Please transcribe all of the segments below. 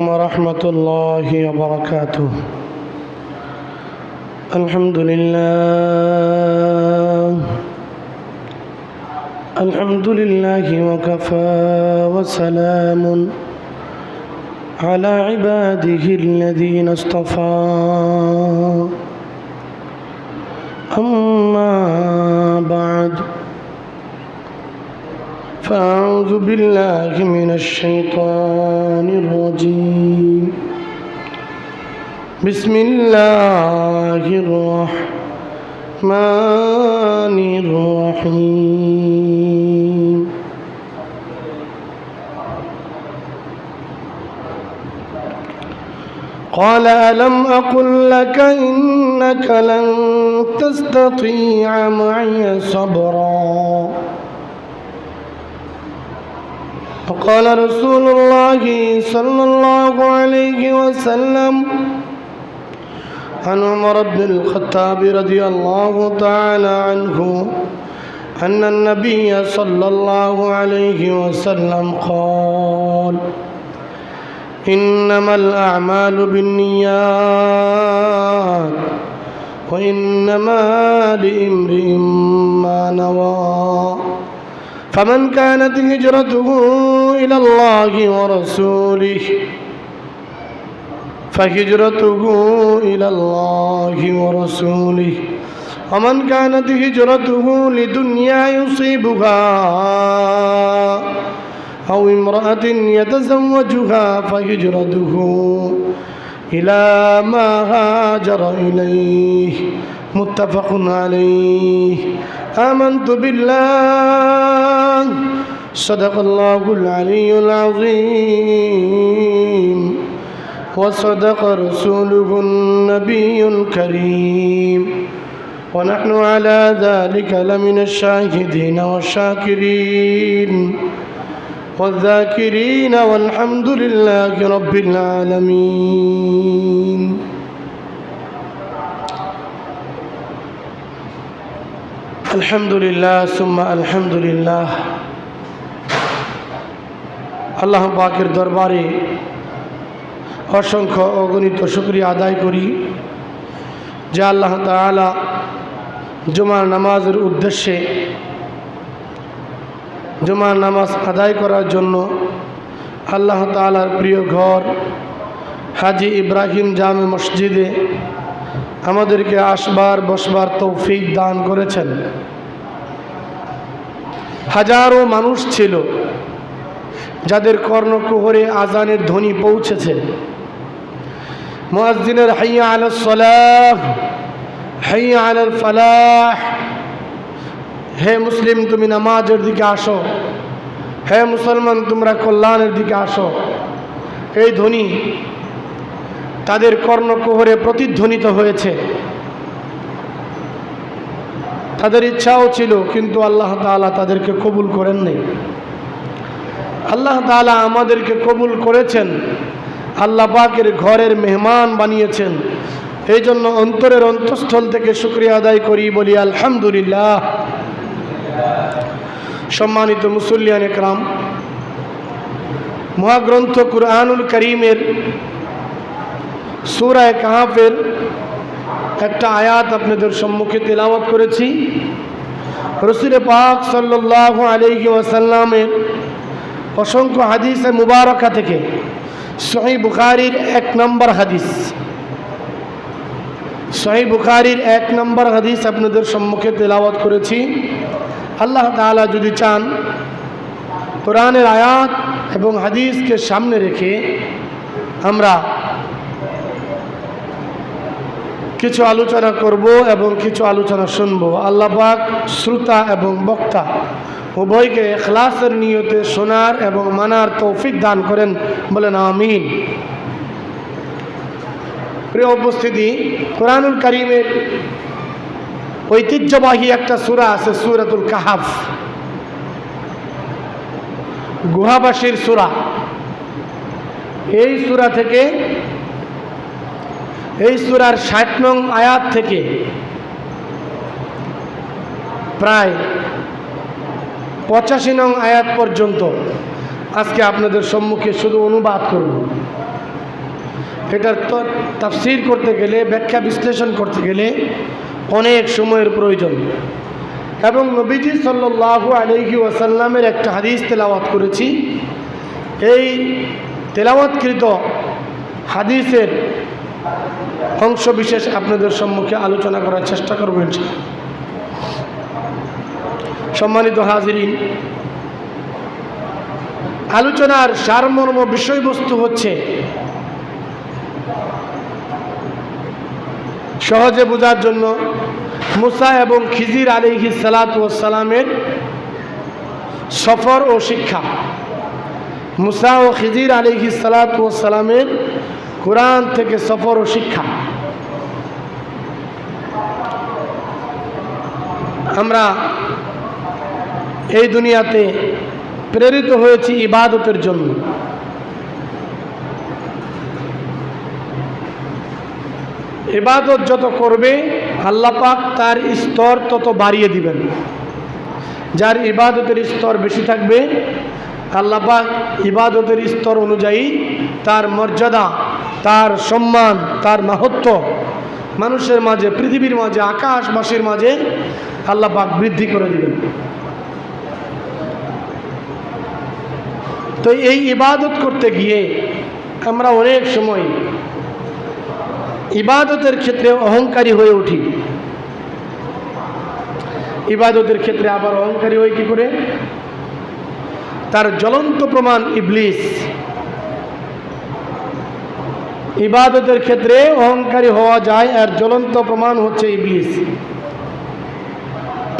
ورحمة الله وبركاته. الحمد لله. الحمد لله وكفى وسلام على عباده الذين اصطفى. أما بعد. فأعوذ بالله من الشيطان الرجيم. بسم الله الرحمن الرحيم. قال ألم أقل لك إنك لن تستطيع معي صبرا؟ وقال رسول الله صلى الله عليه وسلم عن عمر بن الخطاب رضي الله تعالى عنه أن النبي صلى الله عليه وسلم قال إنما الأعمال بالنيات وإنما لإمرئ ما نوى فمن كانت هجرته إلى الله ورسوله فهجرته إلى الله ورسوله. ومن كانت هجرته لدنيا يصيبها أو امرأة يتزوجها فهجرته إلى ما هاجر إليه. متفق عليه. آمنت بالله. صدق الله العلي العظيم. وصدق رسوله النبي الكريم. ونحن على ذلك لمن الشاهدين والشاكرين. والذاكرين والحمد لله رب العالمين. আলহামদুলিল্লাহ, সুম্মা আলহামদুলিল্লাহ। আল্লাহ পাকের দরবারে অসংখ্য অগণিত শুক্রিয়া আদায় করি যা আল্লাহ তালা জুমার নামাজের উদ্দেশ্যে জুমার নামাজ আদায় করার জন্য আল্লাহ তালার প্রিয় ঘর হাজি ইব্রাহিম জামে মসজিদে আমাদেরকে আসবার, বসবার তৌফিক দান করেছেন। হাজারো মানুষ ছিল যাদের কর্ণকুহরে আজানের ধ্বনি পৌঁছেছে। মুয়াজ্জিনের হাইয়া আল সলাহ, হাইয়া আল ফালাহ। হে মুসলিম, তুমি নামাজের দিকে আসো। হে মুসলমান, তোমরা কল্যাণের দিকে আসো। এই ধ্বনি তাদের কর্ণকুহরে প্রতিধ্বনিত হয়েছে। তাদের ইচ্ছাও ছিল, কিন্তু আল্লাহ তালা তাদেরকে কবুল করেন নাই আল্লাহ তালা আমাদেরকে কবুল করেছেন। আল্লাহ পাকের ঘরের মেহমান বানিয়েছেন। এই জন্য অন্তরের অন্তঃস্থল থেকে শুক্রিয়া আদায় করি, বলি আলহামদুলিল্লাহ। সম্মানিত মুসল্লিয়ান একরাম, মহাগ্রন্থ কুরআনুল করিমের সুরায় কাহাফের একটা আয়াত আপনাদের সম্মুখে তেলাওয়াত করেছি। রসুল পাক সাল্লাহ আলহি ওয়াসাল্লামের অসংখ্য হাদিস মুবারকা থেকে সহি বুখারির এক নম্বর হাদিস। সহি বুখারির এক নম্বর হাদিস আপনাদের সম্মুখে তেলাওয়াত করেছি। আল্লাহ তালা যদি চান কোরআনের আয়াত এবং হাদিসকে সামনে রেখে আমরা কিছু আলোচনা করব এবং কিছু আলোচনা শুনব। আল্লাহ পাক শ্রোতা এবং বক্তা উভয়কে এখলাসের নিয়তে শোনার এবং মানার তৌফিক দান করেন। বলেন, আমিন। প্রিয় উপস্থিতি, কোরআনুল করিমের ঐতিহ্যবাহী একটা সুরা আছে সুরাতুল কাহাফ। গুহাবাসীর সুরা। এই সুরা থেকে এই সুরার ষাট নং আয়াত থেকে প্রায় পঁচাশি নং আয়াত পর্যন্ত আজকে আপনাদের সম্মুখে শুধু অনুবাদ করব। এটার তাফসির করতে গেলে, ব্যাখ্যা বিশ্লেষণ করতে গেলে অনেক সময়ের প্রয়োজন। এবং নবীজি সাল্লাহ আলহি ওয়াসাল্লামের একটা হাদিস তেলাওয়াত করেছি। এই তেলাওয়াতকৃত হাদিসের অংশ বিশেষ আপনাদের সম্মুখে আলোচনা করার চেষ্টা করব ইনশাআল্লাহ। সম্মানিত হাজিরিন, আলোচনার সারমর্ম বিষয়বস্তু হচ্ছে, সহজে বোঝার জন্য মুসা এবং খিজির আলিহি সালাত ও সালামের সফর ও শিক্ষা মুসা ও খিজির আলিহি সালাত ও সালামের কোরআন থেকে সফর ও শিক্ষা আমরা এই দুনিয়াতে প্রেরিত হয়েছি ইবাদতের জন্য। ইবাদত যত করবে, আল্লাহ পাক তার স্তর তত বাড়িয়ে দিবেন। যার ইবাদতের স্তর বেশি থাকবে, আল্লাহ পাক ইবাদতের স্তর অনুযায়ী তার মর্যাদা, তার সম্মান, তার মাহাত্ম মানুষের মাঝে, পৃথিবীর মাঝে, আকাশবাসীর মাঝে আল্লাহ পাক বৃদ্ধি করে দিবেন। তো এই ইবাদত করতে গিয়ে আমরা অনেক সময় ইবাদতের ক্ষেত্রে অহংকারী হয়ে উঠি। ইবাদতের ক্ষেত্রে আবার অহংকারী হয়ে কি করে? তার জ্বলন্ত প্রমাণ ইবলিস। ইবাদতের ক্ষেত্রে অহংকারী হওয়া যায় আর জ্বলন্ত প্রমাণ হচ্ছে ইবলিস।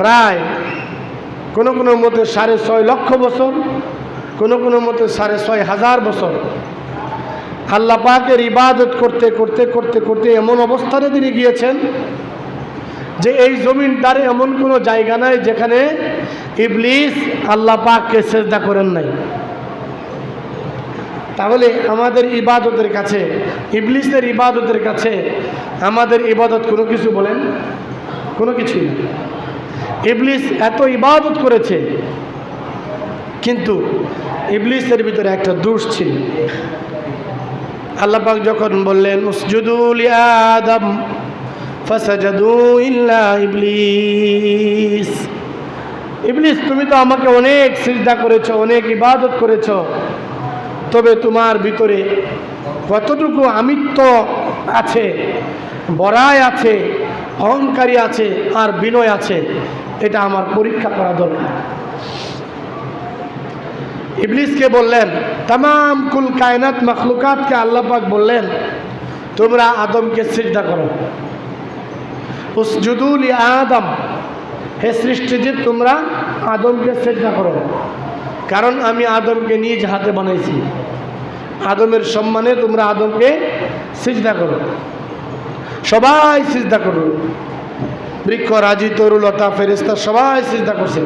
প্রায় কোনো কোনো মতে সাড়ে ছয় লক্ষ বছর, কোনো কোনো মতে সাড়ে ছয় হাজার বছর। আল্লাহ পাকের ইবাদত করতে করতে করতে করতে এমন অবস্থানে তিনি গিয়েছেন যে এই জমিনটার এমন কোনো জায়গা নাই যেখানে ইবলিস আল্লাহ পাককে করেন নাই। তাহলে আমাদের ইবাদতের কাছে, ইবলিসের ইবাদতের কাছে আমাদের ইবাদত কোনো কিছু বলেন? কোনো কিছুই না। ইবলিস এত ইবাদত করেছে। কিন্তু ইবলিসের ভিতরে একটা দোষ ছিল। আল্লাপাক যখন বললেন আদম ইবলিস। ইবলিস, তুমি তো আমাকে অনেক সিজদা করেছ, অনেক ইবাদত করেছ। তবে তোমার ভিতরে কতটুকু আমিত্ব আছে বড়াই আছে, অহংকারী আছে আর বিনয় আছে, এটা আমার পরীক্ষা করা দরকার। ইবলিসকে বললেন তাম কুল কায়নাত মখলুকাতকে আল্লাপাক বললেন, তোমরা আদমকে সিদ্ধা করো। উসজুদুল আদম, হে সৃষ্টিজিৎ তোমরা আদমকে সিদ্ধা করো। কারণ আমি আদমকে নিজ হাতে বানাইছি। আদমের সম্মানে তোমরা আদমকে সিজদা করো। সবাই সিজদা করো বৃক্ষ রাজি তরুলতা ফেরিস্তা সবাই সিজদা করছে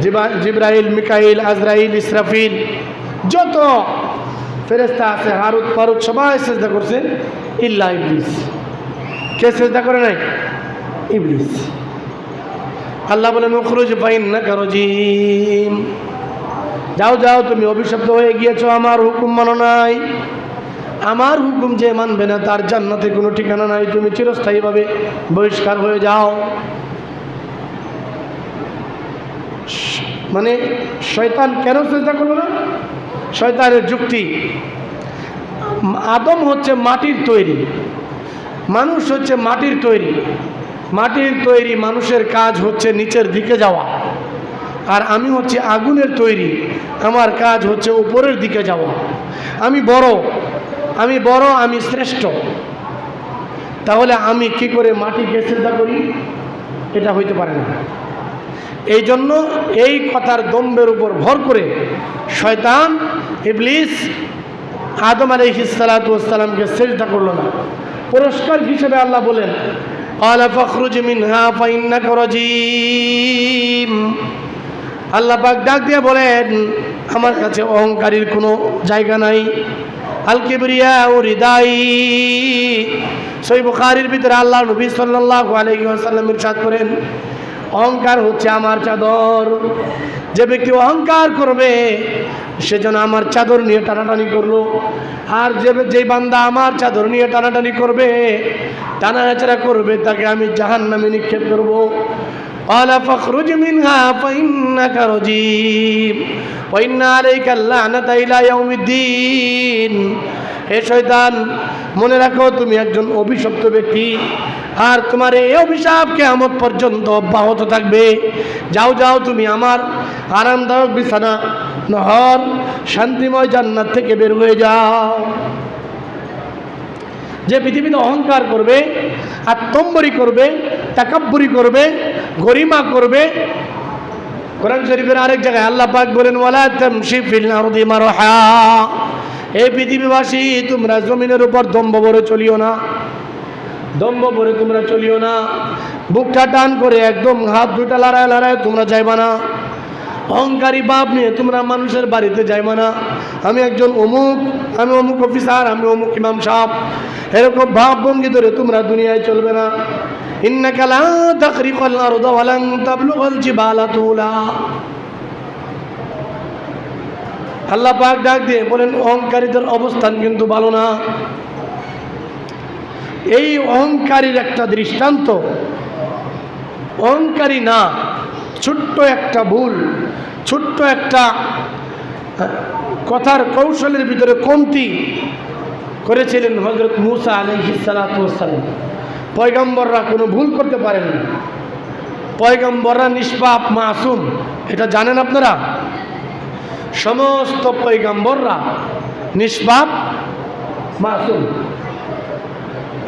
জিবা- জিব্রাইল, মিকাইল, আজরাইল, ইসরাফিল, যত ফেরেস্তা আছে, হারুত, ফারুত সবাই চেষ্টা করছে ইল্লা ইবলিস। কে চেষ্টা করে নাই? ইবলিস। আল্লাহ বলেন, উখরুজ ফাইন না কারজিম যাও যাও, তুমি অভিশপ্ত হয়ে গিয়েছো, আমার হুকুম মানো নাই। আমার হুকুম যে মানবে না, তার জান্নাতে কোনো ঠিকানা নাই, তুমি চিরস্থায়ীভাবে বহিষ্কার হয়ে যাও। মানে শয়তান কেন চেষ্টা করল না? শয়তানের যুক্তি। আদম হচ্ছে মাটির তৈরি, মানুষ হচ্ছে মাটির তৈরি। মাটির তৈরি মানুষের কাজ হচ্ছে নিচের দিকে যাওয়া, আর আমি হচ্ছে আগুনের তৈরি, আমার কাজ হচ্ছে উপরের দিকে যাওয়া। আমি বড় আমি বড়, আমি শ্রেষ্ঠ। তাহলে আমি কি করে মাটিকে চিন্তা করি? এটা হইতে পারে না। এই জন্য এই কথার দম্বের উপর ভর করে শয়তান, ইবলিস, আদম আলী সালাতামকে চেষ্টা করল না। পুরস্কার হিসেবে আল্লাহ বলেন আলা ফখরুজ মিনহা ফাইন্নাকা রাজিম। আল্লাহ পাক ডাক দিয়ে বলেন, আমার কাছে অহংকারীর কোনো জায়গা নাই। আল কিবরিয়া ও হৃদয় সই বুখারির ভিতরে আল্লাহ নবী সাল্লাল্লাহু আলাইহি ওয়াসাল্লাম ইরশাদ করেন, অহংকার হচ্ছে আমার চাদর। যে ব্যক্তি অহংকার করবে, সে যেন আমার চাদর নিয়ে টানাটানি করল। আর যে যেই বান্দা আমার চাদর নিয়ে টানাটানি করবে টানাচাড়া করবে, তাকে আমি জাহান নামে নিক্ষেপ করব। قال فاخرج منها فإنك رجيم وإن عليك اللعنة إلى يوم الدين হে শয়তান মনে রাখো তুমি একজন অভিশপ্ত ব্যক্তি আর তোমার এই অভিশাপ কেয়ামত পর্যন্ত অব্যাহত থাকবে যাও যাও তুমি আমার আরামদায়ক বিছানা নহর শান্তিময় জান্নাত থেকে বের হয়ে যাও যে পৃথিবীতে অহংকার করবে আত্মম্বরী করবে তাকাব্বরি করবে, গরিমা করবে। কোরআন শরীফের আরেক জায়গায় আল্লাহ পাক বলেন, ওয়ালা তামশি ফিল আরদি মারহা। এই পৃথিবীবাসী, তোমরা জমিনের উপর দম্ভ ভরে চলিও না। দম্ভ ভরে তোমরা চলিও না। বুকটা টান করে একদম হাত দুটা লড়ায় লড়ায় তোমরা যাইবা না। অহংকারী বাপ নিয়ে তোমরা মানুষের বাড়িতে যাইবা না। আমি একজন অমুক, আমি অমুক অফিসার আমি অমুক ইমাম সাহেব। এরকম ভাব ভঙ্গি ধরে তোমরা দুনিয়ায় চলবে না। লা তাখরিকাল আরদা ওয়া লান তাবলুগাল জিবালা তুলা। আল্লাহ পাক ডাক দিয়ে বলেন, অহংকারীদের অবস্থান কিন্তু ভালো না। এই অহংকারীর একটা দৃষ্টান্ত, অহংকারী না, ছোট্ট একটা ভুল, ছোট্ট একটা কথার কৌশলের ভিতরে কমতি করেছিলেন হজরত মুসা আলহিসালাম পয়গম্বররা কোনো ভুল করতে পারেন না। পয়গম্বররা নিষ্পাপ, মাসুম, এটা জানেন আপনারা? সমস্ত পৈগম্বররা নিষ্পাপ, মাসুম।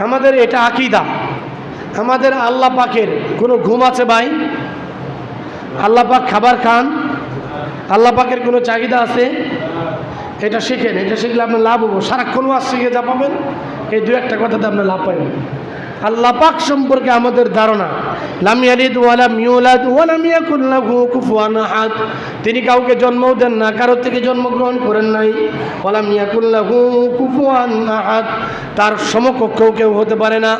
আমাদের এটা আকিদা। আমাদের আল্লাহ পাকের কোনো ঘুম আছে ভাই? আল্লাহ পাক খাবার খান? আল্লাহ পাকের কোনো চাহিদা আছে? এটা শিখেন, এটা শিখলে আপনার লাভ হব। সারাক্ষণ ওয়াজ শিখে যা পাবেন, এই দু একটা কথাতে আপনি লাভ পাবেন। আল্লাহ পাক সম্পর্কে আমাদের ধারণা। তিনি কাউকে জন্মও দেন না কারও থেকে জন্মগ্রহণ করেন নাই। কুফুয়ান তার সমকক্ষও কেউ হতে পারে না।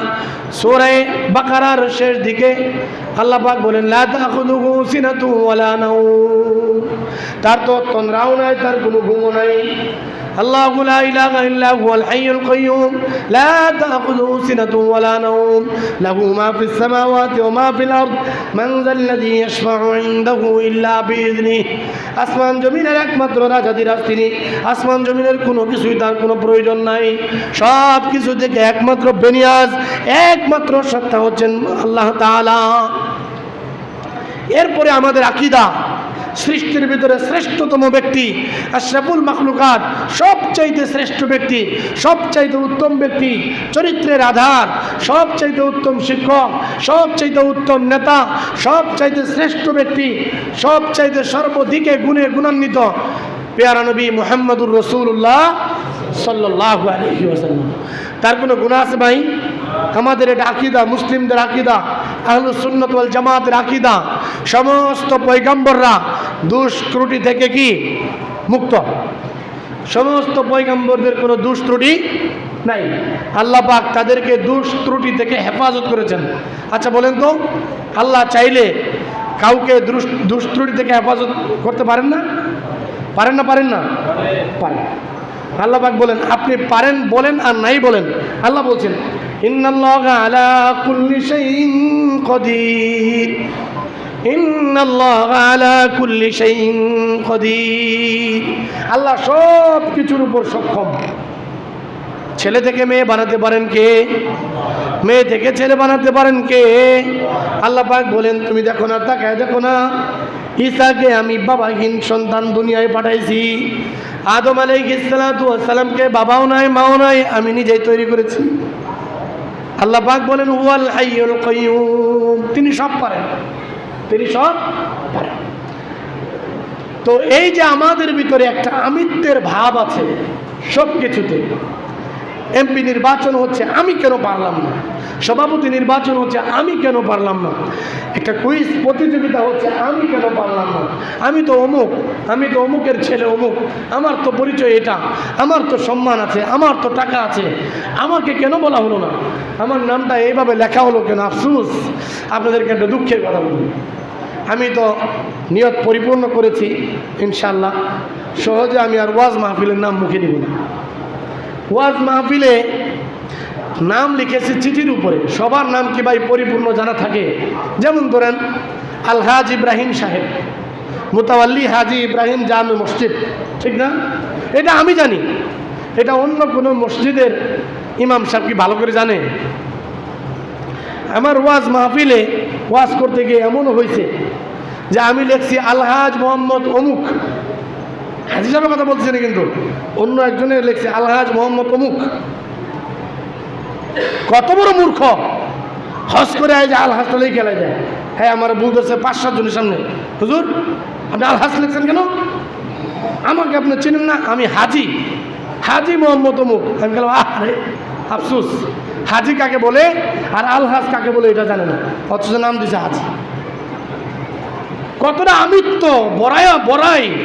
সূরা বাকারার শেষ দিকে আল্লাহ পাক বলেন তার তো তন্দ্রাও নাই, তার কোনো ঘুমও নাই। الله لا إله إلا هو الحي القيوم لا تأخذه سنة ولا نوم له ما في السماوات وما في الأرض من ذا الذي يشفع عنده إلا بإذنه আসমান জমিনের একমাত্র রাজাদিরাজ তিনি আসমান জমিনের কোনো কিছুই তার কোনো প্রয়োজন নাই সব কিছু থেকে একমাত্র বেনিয়াজ একমাত্র সত্তা হচ্ছেন আল্লাহ তাআলা এরপরে আমাদের আকিদা সৃষ্টির ভিতরে শ্রেষ্ঠতম ব্যক্তি, আশরাফুল মাখলুকাত, সবচাইতে শ্রেষ্ঠ ব্যক্তি, সবচাইতে উত্তম ব্যক্তি, চরিত্রের আধার, সবচাইতে উত্তম শিক্ষক, সবচাইতে উত্তম নেতা, সবচাইতে শ্রেষ্ঠ ব্যক্তি, সবচাইতে সর্বদিকে গুণে গুণান্বিত পেয়ারা নবী মোহাম্মদুর রসুল্লাহ সাল্লাহ আলহি তার কোনো গুণা আছে ভাই? আমাদের এটা আকিদা, মুসলিমদের আকিদা। আহলুস সুন্নত ওয়াল জামাতের আকিদা। সমস্ত পৈগম্বররা দুষ্ত্রুটি থেকে কি? মুক্ত। সমস্ত পৈগম্বরদের কোনো দুষ ত্রুটি নাই। আল্লাহ পাক তাদেরকে দুষ ত্রুটি থেকে হেফাজত করেছেন। আচ্ছা বলেন তো, আল্লাহ চাইলে কাউকে দুষ- দুষ ত্রুটি থেকে হেফাজত করতে পারেন না? পারেন না পারেন না? পারেন। আল্লাহ পাক বলেন, আপনি পারেন বলেন আর নাই বলেন। আল্লাহ বলছেন ইন্নাল্লাহ আলা কুল্লি শাইইন কদির ইন্নাল্লাহ আলা কুল্লি শাইইন কদির আল্লাহ সব কিছুর উপর সক্ষম। ছেলে থেকে মেয়ে বানাতে পারেন কে? মেয়ে থেকে ছেলে বানাতে পারেন কে? আল্লাহ পাক বলেন, তুমি দেখো না, তাকায় দেখো না। ঈসাকে আমি বাবাহীন সন্তান দুনিয়ায় পাঠাইছি। আদম আলাইসালামকে বাবাও নাই, মাও নাই, আমি নিজেই তৈরি করেছি। আল্লাহ পাক বলেন ওয়াল হাইয়ুল কাইয়ুম। তিনি সব পারেন। তিনি সব পারেন। তো এই যে আমাদের ভিতরে একটা আমিত্বের ভাব আছে সব কিছুতে এমপি নির্বাচন হচ্ছে, আমি কেন পারলাম না? সভাপতি নির্বাচন হচ্ছে, আমি কেন পারলাম না? একটা কুইজ প্রতিযোগিতা হচ্ছে, আমি কেন পারলাম না? আমি তো অমুক, আমি তো অমুকের ছেলে অমুক, আমার তো পরিচয় এটা, আমার তো সম্মান আছে, আমার তো টাকা আছে, আমাকে কেন বলা হলো না? আমার নামটা এইভাবে লেখা হলো কেন? আফসুস। আপনাদেরকে একটা দুঃখের কথা বলি। আমি তো নিয়ত পরিপূর্ণ করেছি ইনশাল্লাহ সহজে আমি আর ওয়াজ মাহফিলের নাম মুখে নিব না। ওয়াজ মাহফিলে নাম লিখেছে চিঠির উপরে। সবার নাম কি ভাই পরিপূর্ণ জানা থাকে? যেমন ধরেন, আলহাজ ইব্রাহিম সাহেব মোতাবাল্লি হাজি ইব্রাহিম জামে মসজিদ, ঠিক না? এটা আমি জানি। এটা অন্য কোনো মসজিদের ইমাম সাহেব কি ভালো করে জানে? আমার ওয়াজ মাহফিলে ওয়াজ করতে গিয়ে এমনও হয়েছে যে আমি লিখছি আলহাজ মোহাম্মদ অমুক হাজি সাহেবের কথা বলছি না কিন্তু। অন্য একজনের লিখছে, আলহাজ মোহাম্মদ অমুক কত বড় মূর্খ। হস করে আয় যে আলহাজটা লিখে খেলা যায় হ্যাঁ আমার বুক আছে পাঁচ, সাত জনের সামনে। হুজুর, আপনি আলহাজ লিখছেন কেন? আমাকে আপনি চিনেন না, আমি হাজি। হাজি মোহাম্মদ অমুক আমি গেলাম আরে আফসুস। হাজি কাকে বলে আর আলহাজ কাকে বলে এটা জানে না। অথচ নাম দিছে হাজি। কতটা আমিত্ব বড়াই বড়াই।